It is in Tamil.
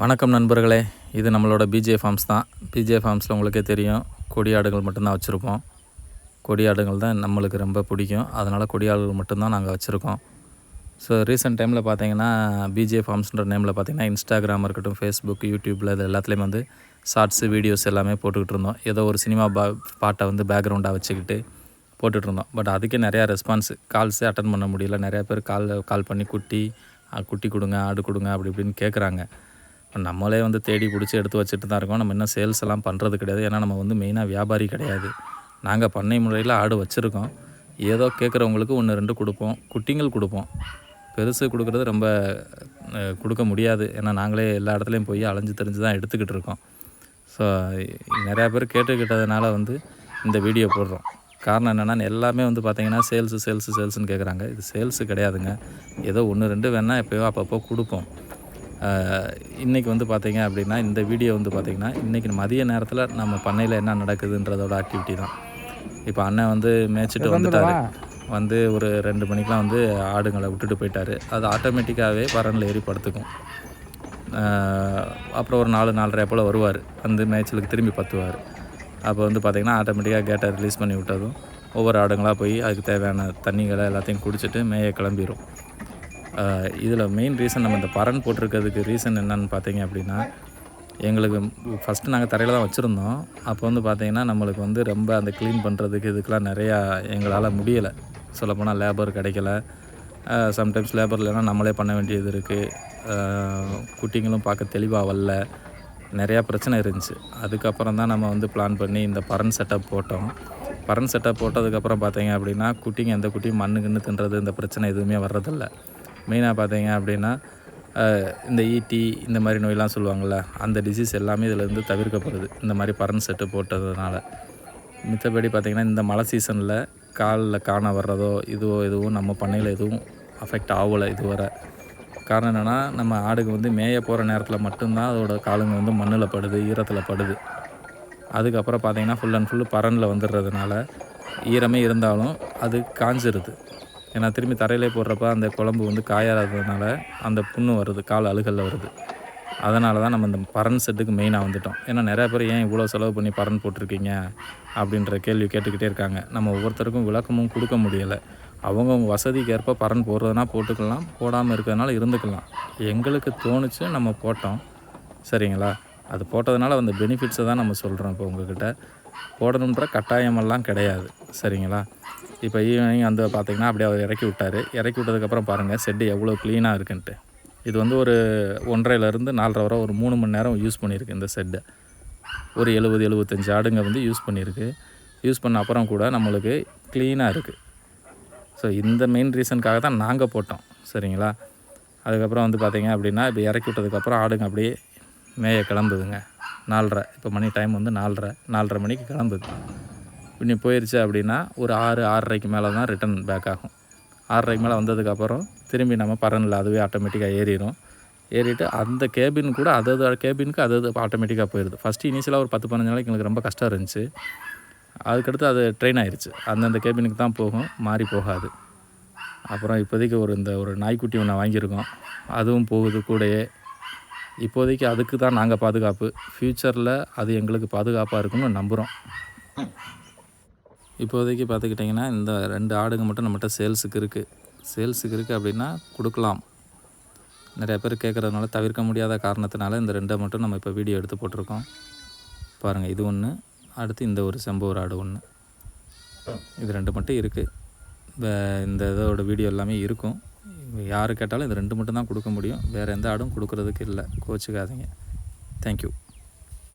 வணக்கம் நண்பர்களே. இது நம்மளோட பிஜே ஃபார்ம்ஸ் தான். பிஜே ஃபார்ம்ஸில் உங்களுக்கே தெரியும் கொடியாடுகள் மட்டும்தான் வச்சுருப்போம். கொடியாடுகள் தான் நம்மளுக்கு ரொம்ப பிடிக்கும். அதனால் கொடியாடுகள் மட்டும்தான் நாங்கள் வச்சுருக்கோம். ஸோ ரீசெண்ட் டைமில் பார்த்தீங்கன்னா பிஜே ஃபார்ம்ஸ்ன்ற நேமில் பார்த்தீங்கன்னா இன்ஸ்டாகிராம் இருக்கட்டும் ஃபேஸ்புக் யூடியூப்பில் இது எல்லாத்துலேயும் வந்து ஷார்ட்ஸு வீடியோஸ் எல்லாமே போட்டுக்கிட்டு இருந்தோம். ஏதோ ஒரு சினிமா பா பாட்டை வந்து பேக்ரவுண்டாக வச்சுக்கிட்டு போட்டுகிட்டு இருந்தோம். பட் அதுக்கே நிறையா ரெஸ்பான்ஸ் கால்ஸே அட்டன் பண்ண முடியல. நிறையா பேர் கால் கால் பண்ணி குட்டி குட்டி கொடுங்க ஆடு கொடுங்க அப்படி இப்படின்னு கேட்குறாங்க நம்மளே வந்து தேடி பிடிச்சி எடுத்து வச்சுட்டு தான் இருக்கோம். நம்ம இன்னும் சேல்ஸ் எல்லாம் பண்ணுறது கிடையாது. ஏன்னா நம்ம வந்து மெயினாக வியாபாரி கிடையாது. நாங்கள் பண்ணை முறையில் ஆடு வச்சுருக்கோம். ஏதோ கேட்குறவங்களுக்கு ஒன்று ரெண்டு கொடுப்போம். குட்டிங்கள் கொடுப்போம். பெருசு கொடுக்குறது ரொம்ப கொடுக்க முடியாது. ஏன்னா நாங்களே எல்லா இடத்துலையும் போய் அலைஞ்சு தெரிஞ்சு தான் எடுத்துக்கிட்டு இருக்கோம். ஸோ நிறையா பேர் கேட்டுக்கிட்டதுனால வந்து இந்த வீடியோ போடுறோம். காரணம் என்னென்னா எல்லாமே வந்து பார்த்தீங்கன்னா சேல்ஸு சேல்ஸு சேல்ஸுன்னு கேட்குறாங்க இது சேல்ஸு கிடையாதுங்க. ஏதோ ஒன்று ரெண்டு வேணால் எப்போயோ அப்பப்போ கொடுப்போம். ஆஹ் இன்னைக்கு வந்து பார்த்தீங்க அப்படின்னா இந்த வீடியோ வந்து பார்த்தீங்கன்னா இன்றைக்கி மதிய நேரத்தில் நம்ம பண்ணையில் என்ன நடக்குதுன்றதோட ஆக்டிவிட்டி தான். இப்போ அண்ணன் வந்து மேய்ச்சிட்டு வந்துட்டாரு. வந்து ஒரு ரெண்டு மணிக்கெலாம் வந்து ஆடுங்களை விட்டுட்டு போயிட்டாரு. அது ஆட்டோமேட்டிக்காகவே பரனில் ஏறி படுத்துக்கும் அப்புறம் ஒரு நாலு நாலரை போல் வருவார். வந்து மேய்ச்சலுக்கு திரும்பி பத்துவார். அப்போ வந்து பார்த்திங்கன்னா ஆட்டோமேட்டிக்காக கேட்டை ரிலீஸ் பண்ணி விட்டதும் ஒவ்வொரு ஆடுங்களாக போய் அதுக்கு தேவையான தண்ணிகளை எல்லாத்தையும் குடிச்சிட்டு மேய கிளம்பிடும் இதில் மெயின் ரீசன் நம்ம இந்த பரன் போட்டிருக்கிறதுக்கு ரீசன் என்னன்னு பார்த்தீங்க அப்படின்னா எங்களுக்கு ஃபஸ்ட்டு நாங்கள் தரையில் தான் வச்சுருந்தோம். அப்போ வந்து பார்த்தீங்கன்னா நம்மளுக்கு வந்து ரொம்ப அந்த க்ளீன் பண்ணுறதுக்கு இதுக்கெலாம் நிறையா எங்களால் முடியலை. சொல்லப்போனால் லேபர் கிடைக்கல. சம்டைம்ஸ் லேபர் இல்லைன்னா நம்மளே பண்ண வேண்டியது இருக்குது குட்டிங்களும் பார்க்க தெளிவாக வரல. நிறையா பிரச்சனை இருந்துச்சு. அதுக்கப்புறம் தான் நம்ம வந்து பிளான் பண்ணி இந்த பரன் செட்டப் போட்டோம். பரன் செட்டப் போட்டதுக்கப்புறம் பார்த்தீங்க அப்படின்னா குட்டிங்க எந்த குட்டியும் மண்ணு தின்றது இந்த பிரச்சனை எதுவுமே வர்றதில்லை. மெயினாக பார்த்தீங்க அப்படின்னா இந்த ஈட்டி இந்த மாதிரி நோயெலாம் சொல்லுவாங்கள்ல அந்த டிசீஸ் எல்லாமே இதிலேருந்து தவிர்க்கப்படுது. இந்த மாதிரி பரன் செட்டு போட்டதுனால. மித்தபடி பார்த்திங்கன்னா இந்த மழை சீசனில் காலில் காண வர்றதோ இதுவோ எதுவும் நம்ம பண்ணையில் எதுவும் அஃபெக்ட் ஆகலை இதுவரை. காரணம் என்னென்னா நம்ம ஆடுக்கு வந்து மேய போகிற நேரத்தில் மட்டும்தான் அதோட காலுங்க வந்து மண்ணில் படுது ஈரத்தில் படுது. அதுக்கப்புறம் பார்த்திங்கன்னா ஃபுல் அண்ட் ஃபுல்லு பரனில் வந்துடுறதுனால ஈரமே இருந்தாலும் அது காஞ்சிருது. ஏன்னா திரும்பி தரையிலே போடுறப்ப அந்த குழம்பு வந்து காயாததுனால அந்த புண்ணு வருது கால் அழுகலில் வருது. அதனால தான் நம்ம இந்த பரன் செட்டுக்கு மெயினாக வந்துட்டோம். ஏன்னா நிறையா பேர் ஏன் இவ்வளோ செலவு பண்ணி பரன் போட்டிருக்கீங்க? அப்படின்ற கேள்வி கேட்டுக்கிட்டே இருக்காங்க. நம்ம ஒவ்வொருத்தருக்கும் விளக்கமும் கொடுக்க முடியலை. அவங்கவுங்க வசதிக்கு ஏற்ப பரன் போடுறதுனா போட்டுக்கலாம். போடாமல் இருக்கிறதுனால இருந்துக்கலாம். எங்களுக்கு தோணுச்சு நம்ம போட்டோம். சரிங்களா? அது போட்டதுனால அந்த பெனிஃபிட்ஸை தான் நம்ம சொல்கிறோம் இப்போ உங்ககிட்ட. போடணுன்ற கட்டாயமெல்லாம் கிடையாது. சரிங்களா? இப்போ ஈவினிங் வந்து பார்த்தீங்கன்னா அப்படியே அவர் இறக்கி விட்டார். இறக்கி விட்டதுக்கப்புறம் பாருங்கள் செட்டு எவ்வளோ க்ளீனாக இருக்குன்ட்டு. இது வந்து ஒரு ஒன்றரைலேருந்து நாலரை வரை ஒரு மூணு மணி நேரம் யூஸ் பண்ணியிருக்கு இந்த செட்டை ஒரு எழுபது எழுபத்தஞ்சு ஆடுங்க வந்து யூஸ் பண்ணியிருக்கு. யூஸ் பண்ண அப்புறம் கூட நம்மளுக்கு க்ளீனாக இருக்குது ஸோ இந்த மெயின் ரீசனுக்காக தான் நாங்கள் போட்டோம். சரிங்களா? அதுக்கப்புறம் வந்து பார்த்திங்க அப்படின்னா இப்போ இறக்கி விட்டதுக்கப்புறம் ஆடுங்க அப்படியே மேய கிளம்புதுங்க. நாலரை. இப்போ மணி டைம் வந்து நாலரை. நாலரை மணிக்கு கிளம்புது. இன்னி போயிடுச்சு அப்படின்னா ஒரு ஆறு ஆறரைக்கு மேலே தான் ரிட்டன் பேக் ஆகும். ஆறரைக்கு மேலே வந்ததுக்கப்புறம் திரும்பி நம்ம பரனில் அதுவே ஆட்டோமேட்டிக்காக ஏறிடும் ஏறிட்டு அந்த கேபின் கூட அதது கேபினுக்கு அதது ஆட்டோமேட்டிக்காக போயிடுது ஃபஸ்ட்டு இனிஷியலாக ஒரு பத்து பதினஞ்சு நாளைக்கு எங்களுக்கு ரொம்ப கஷ்டம் இருந்துச்சு. அதுக்கடுத்து அது ட்ரெயின் ஆயிடுச்சு அந்தந்த கேபினுக்கு தான் போகும். மாறி போகாது. அப்புறம் இப்போதைக்கு ஒரு இந்த ஒரு நாய்க்குட்டி ஒன்று வாங்கியிருக்கோம். அதுவும் போகுது கூடயே. இப்போதைக்கு அதுக்கு தான் நாங்கள் பாதுகாப்பு. ஃப்யூச்சரில் அது எங்களுக்கு பாதுகாப்பாக இருக்கும்னு நம்புகிறோம் இப்போதைக்கு பார்த்துக்கிட்டிங்கன்னா இந்த ரெண்டு ஆடுங்க மட்டும் நம்மகிட்ட சேல்ஸுக்கு இருக்குது சேல்ஸுக்கு இருக்குது அப்படின்னா கொடுக்கலாம். நிறைய பேர் கேட்குறதுனால தவிர்க்க முடியாத காரணத்தினால இந்த ரெண்டை மட்டும் நம்ம இப்போ வீடியோ எடுத்து போட்டிருக்கோம். பாருங்கள் இது ஒன்று அடுத்து இந்த ஒரு செம்பூர் ஆடு ஒன்று இது ரெண்டு மட்டும் இருக்குது இந்த இதோட வீடியோ எல்லாமே இருக்கும். யார் கேட்டாலும் இது ரெண்டு மட்டும் தான் கொடுக்க முடியும். வேறு எந்த ஆடும் கொடுக்குறதுக்கு இல்லை. கோச்சிக்காதீங்க. தேங்க்யூ